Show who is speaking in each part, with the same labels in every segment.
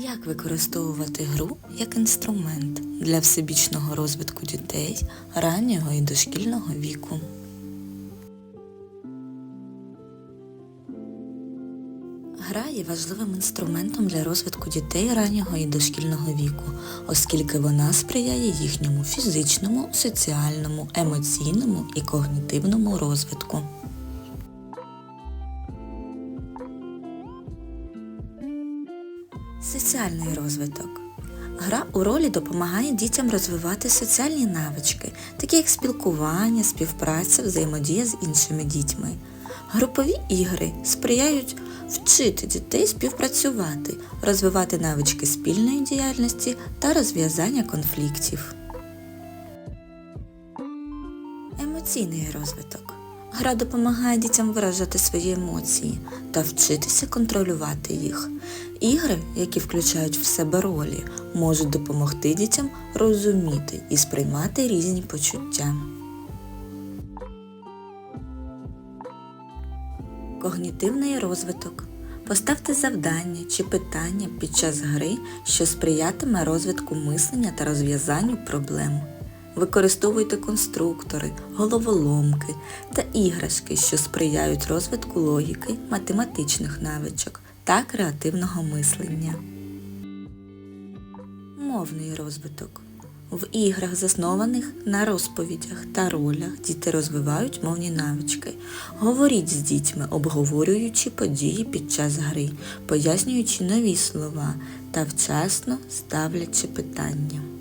Speaker 1: Як використовувати гру як інструмент для всебічного розвитку дітей раннього і дошкільного віку? Гра є важливим інструментом для розвитку дітей раннього і дошкільного віку, оскільки вона сприяє їхньому фізичному, соціальному, емоційному і когнітивному розвитку. Соціальний розвиток. Гра у ролі допомагає дітям розвивати соціальні навички, такі як спілкування, співпраця, взаємодія з іншими дітьми. Групові ігри сприяють вчити дітей співпрацювати, розвивати навички спільної діяльності та розв'язання конфліктів. Емоційний розвиток. Гра допомагає дітям виражати свої емоції та вчитися контролювати їх. Ігри, які включають в себе ролі, можуть допомогти дітям розуміти і сприймати різні почуття. Когнітивний розвиток. Поставте завдання чи питання під час гри, що сприятиме розвитку мислення та розв'язанню проблем. Використовуйте конструктори, головоломки та іграшки, що сприяють розвитку логіки, математичних навичок та креативного мислення. Мовний розвиток. В іграх, заснованих на розповідях та ролях, діти розвивають мовні навички. Говоріть з дітьми, обговорюючи події під час гри, пояснюючи нові слова та вчасно ставлячи питання.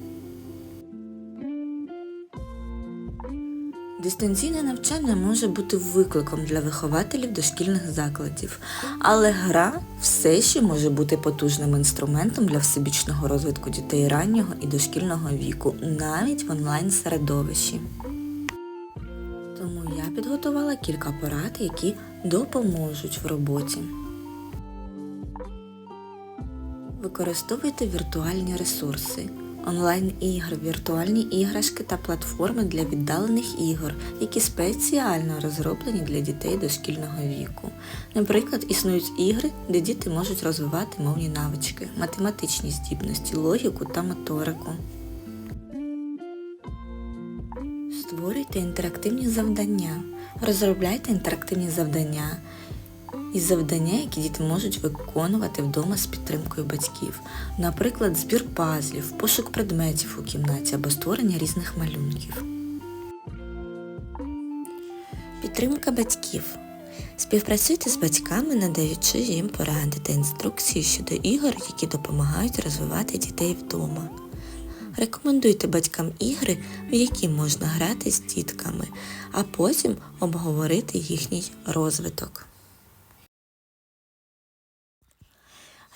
Speaker 1: Дистанційне навчання може бути викликом для вихователів дошкільних закладів, але гра все ще може бути потужним інструментом для всебічного розвитку дітей раннього і дошкільного віку, навіть в онлайн-середовищі. Тому я підготувала кілька порад, які допоможуть в роботі. Використовуйте віртуальні ресурси. Онлайн-ігри, віртуальні іграшки та платформи для віддалених ігор, які спеціально розроблені для дітей дошкільного віку. Наприклад, існують ігри, де діти можуть розвивати мовні навички, математичні здібності, логіку та моторику. Створюйте інтерактивні завдання. Розробляйте інтерактивні завдання і завдання, які діти можуть виконувати вдома з підтримкою батьків. Наприклад, збір пазлів, пошук предметів у кімнаті або створення різних малюнків. Підтримка батьків. Співпрацюйте з батьками, надаючи їм поради та інструкції щодо ігор, які допомагають розвивати дітей вдома. Рекомендуйте батькам ігри, в які можна грати з дітками, а потім обговорити їхній розвиток.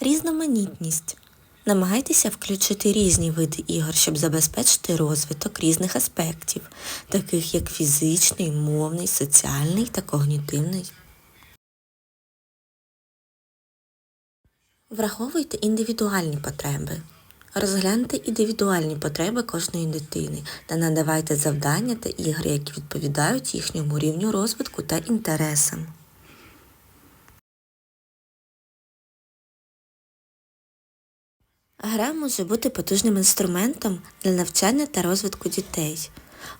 Speaker 1: Різноманітність. Намагайтеся включити різні види ігор, щоб забезпечити розвиток різних аспектів, таких як фізичний, мовний, соціальний та когнітивний. Враховуйте індивідуальні потреби. Розгляньте індивідуальні потреби кожної дитини та надавайте завдання та ігри, які відповідають їхньому рівню розвитку та інтересам. Гра може бути потужним інструментом для навчання та розвитку дітей,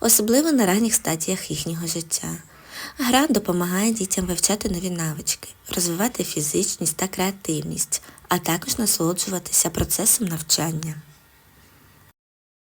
Speaker 1: особливо на ранніх стадіях їхнього життя. Гра допомагає дітям вивчати нові навички, розвивати фізичність та креативність, а також насолоджуватися процесом навчання.